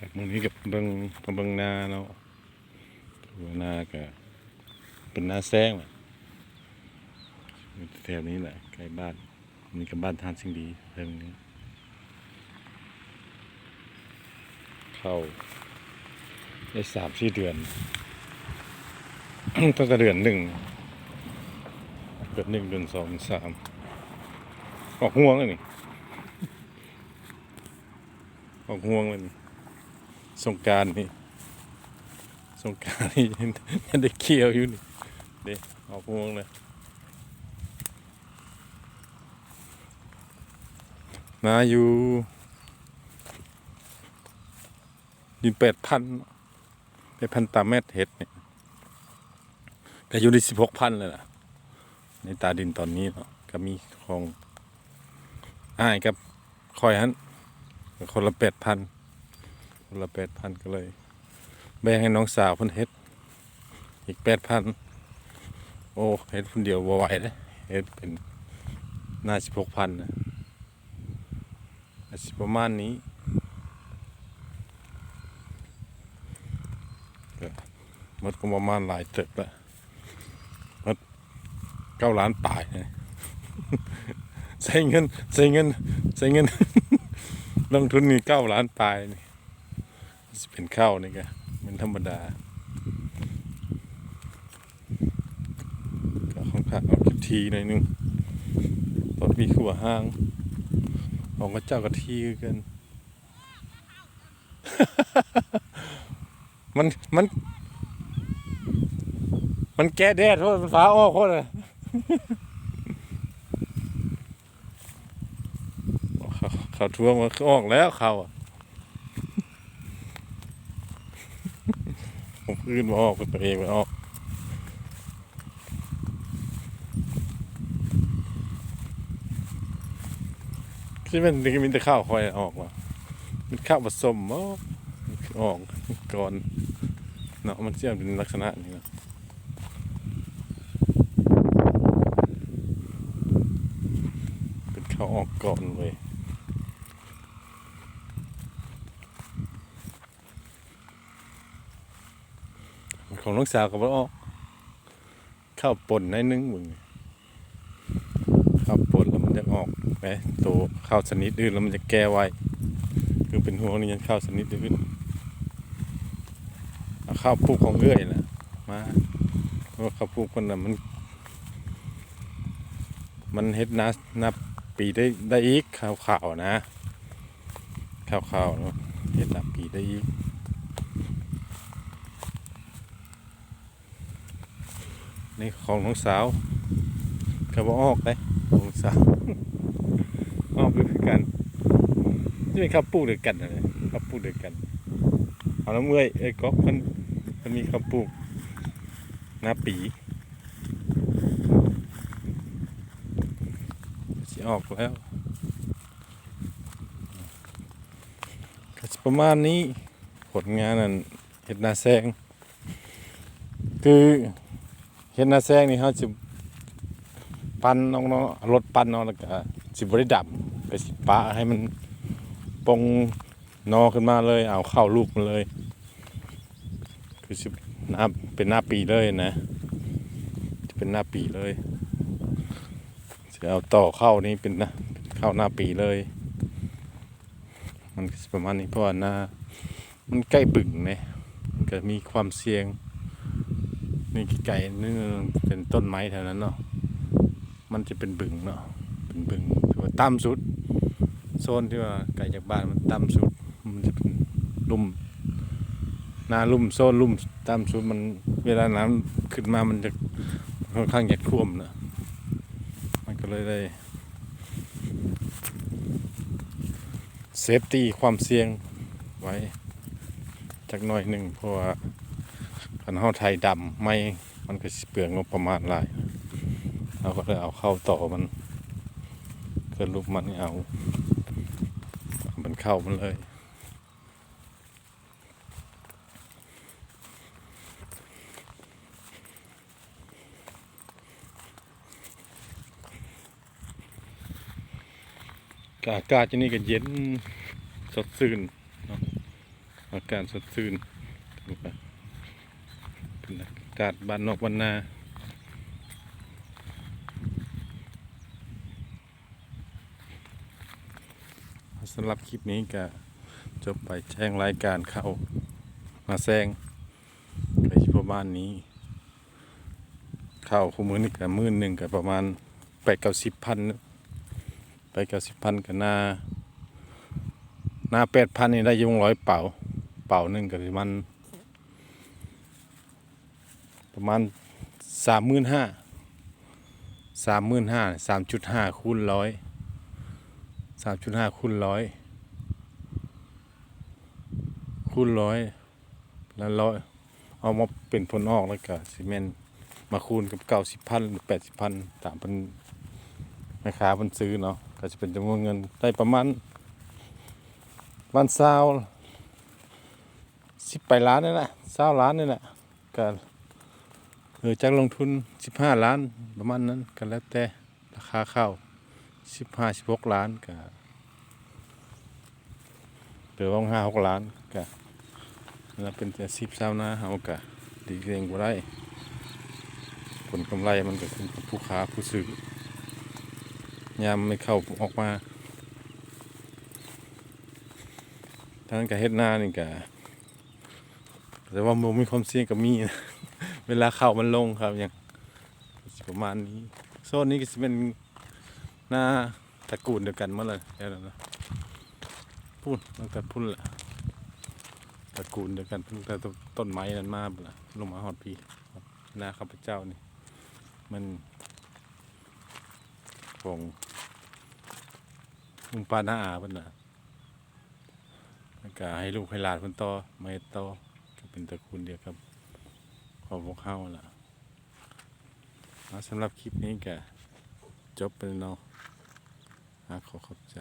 ครับมื้อนี้กับเบิ่งบเบิ่งนาเนาะเบิ่งนาก็เป็นนาแซงแหละอยู่แถวนี้แหละใกล้บ้านนี่กับบ้านทานสิ่งดีเพิ่งนี้เข้าได้สามสี่เดือนตั้งแต่เดือนหนึ่งเดือนหนึ่งเดือนสองสามออกห่วงเลยนี่ออกห่วงเลยนี่ สงการนี่สงการนี่ยังได้เคี่ยวอยู่นี่เด็ออกห่วงเลยนาอยู่ดินแปดพันแปดพันตาเมตรเห็ดเนี่ยก็อยู่ในสิบหกพันเลยล่ะ ในตาดินตอนนี้เนาะก็มีของอ้ายกับคอยฮันคนละแปดพันคน ละแปดพันก็เลย แบ่งให้น้องสาวเพิ่นเฮ็ด อีกแปดพันโอ้เฮ็ดคนเดียวบ่ไหวเลยเฮ็ดเป็นน่าสิบหกพันนะอาจสิประมาณนี้ก็หมดก็ประมาณหลายเติบละหมดเก้าล้านปลายนะใส่เงินใส่เงินใส่เงินลงทุนนี่เก้าล้านปลายนี่ เป็นข้าวนี่ก็เป็นธรรมดาก็ค่อนข้างเอาทีหน่อยนึงตอนมีขัวห้างของก็เจ้ากะทีกันมันมัน มันแก้แดดเพราะมันฟ้าอ้อโคตรเลยเขาเขาทวงมาออกแล้วเขาอะ ผมพื้นมาออกเป็นตัวเองมาออกที่มันนี่มีแต่ข้าวคอยออกว่ะมันข้าวผสมออกออกก่อนเนาะมันเชื่อมเป็นลักษณะนี้นะเป็นข้าวออกก่อนเว้ย ของน้องสาวก็บ่ออกข้าวป่นในนึงมึงข้าวป่นแล้วมันจะออกไหมตัวข้าวชนิดอื่นแล้วมันจะแก้ไวคือเป็นห่วงนี่ยังข้าวชนิดอื่นเอาข้าวปลูกของเอื้อยนะมาเพราะว่าข้าวปลูกคนน่ะมัน มันเฮ็ดนานับปีได้ได้อีกข้าวขาวๆนะข้าวขาวๆเนาะเฮ็ดนับปีได้อีก นี่ของน้องสาวก็บอออกเลยน้องสาวออกด้วยกันนี่เป็นข้าวปลูกด้วกันนะข้าวปลูกด้วกันเอาน้ำเมื่อยเอ้ก๊อกมันมันมีข้าวปลูกหน้าปีสิออกแล้วก็ประมาณนี้ผลงานนั่นเห็ดนาแซงคือ เห็นหน้าแซงนี่เขาสิปั้นน้องเนาะรถปั้นเนาะแล้วก็สิบริดับไปสิปะให้มันปงนอขึ้นมาเลย เอาเข้าลูกมันเลย คือสิหน้าเป็นหน้าปีเลยนะจะเป็นหน้าปีเลยจะเอาต่อเข้านี่เป็นนะเข้าหน้าปีเลย มันประมาณนี้เพราะว่าหน้ามันใกล้บึงเนี่ยมันก็มีความเสี่ยง นี่ไก่นี่เป็นต้นไม้แถวนั้นเนาะมันจะเป็นบึงเนาะเป็นบึงที่ว่าต่ำสุด โซนที่ว่าไก่จากบ้านมันต่ำสุด มันจะเป็นลุ่มหนาลุ่มโซนลุ่มต่ำสุดมันเวลาน้ำขึ้นมามันจะค่อนข้างจะท่วมนะมันก็เลยได้เซฟตี้ความเสี่ยงไว้จักหน่อยหนึ่งเพราะว่า คันเฮาไทยดำไม่มันก็เปลืองงบประมาณหลายเราก็เลยเอาเข้าต่อมันเกิดลูกมันเอาเอามันเข้ามันเลยกอากาศที่นี่ก็เย็นสดชื่นอากาศสดชื่นเป็นอา กาศบ้านนอกบ้านนาสำหรับคลิปนี้ก็จบไปแจ้งรายการเข้ามาแซงไปประมาณนี้ข้าวคู่มือนี่ก็มื้อหนึ่งก็ประมาณแปดเก้าสิบพันไปเก้าสิบพันก็นาหน้าแปดพันนี่ได้อยังร้อยเป่า เป่าหนึ่งก็ประมาณ ประมาณสามหมื่นห้าสามหมื่นห้าสามจุดห้าคูณร้อยสามจุดห้าคูณร้อยคูณร้อยแล้วร้อยเอามาเป็นผลออกแล้วก็ซีเมนต์มาคูณกับเก้าสิบพันหรือแปดสิบพันตามเป็นแม่ค้าเพิ่นซื้อเนาะก็จะเป็นจำนวนเงินได้ประมาณวันเศร้าสิบไปล้านนี่แหละเศร้าล้านนี่แหละก็ เออจากลงทุนสิบห้าล้านประมาณนั้นก็แล้วแต่ราคาข้าวสิบห้าสิบหกล้านก็เหลือว่างห้าหกล้านก็แล้วเป็นแต่สิบเศร้าน้าเฮาก็ดีเองบ่ได้ผลกำไรมันก็ขึ้นกับผู้ค้าผู้ซื้อยามไม่เข้าออกมาทางการเฮ็ดหน้านี่ก็แต่ว่ามันมีความเสี่ยงกับมีนะ เวลาเข้ามันลงครับอย่างประมาณนี้ โซนนี้ก็จะเป็นหน้าตระกูลเดียวกันมาเลยเดี๋ยวนะพูดตั้งแต่พุ่นละตระกูลเดียวกันตั้งแต่ต้นไม้นั้นมาละลงมาฮอดพี่หน้าข้าพเจ้านี่ มันของลุงปาหน้าอาเพิ่นน่ะแล้วก็ให้ลูกให้หลานเพิ่นต่อมาเฮ็ดต่อก็เป็นตระกูลเดียวกับ ของพวกเฮาล่ะสำหรับคลิปนี้ก็จบไปแล้วเนาะขอขอบใจ